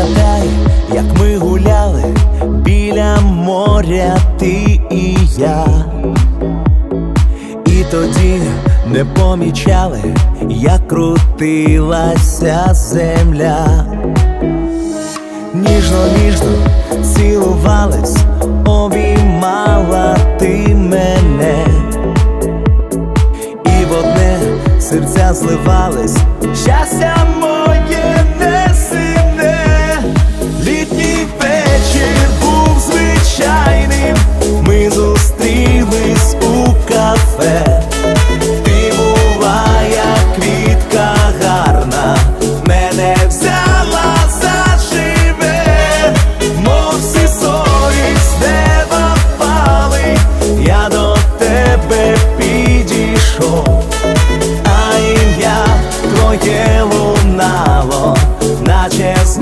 Пам'ятай, як ми гуляли біля моря, ти і я. І тоді не помічали, як крутилася земля. Ніжно, ніжно цілувались, обіймала ти мене, і в одне серця зливались, щастя тебе, ти була, як квітка гарна, мене взяла заживе, мов всі сорі з неба я до тебе підійшов, а ім'я твоє лунало, наче знову.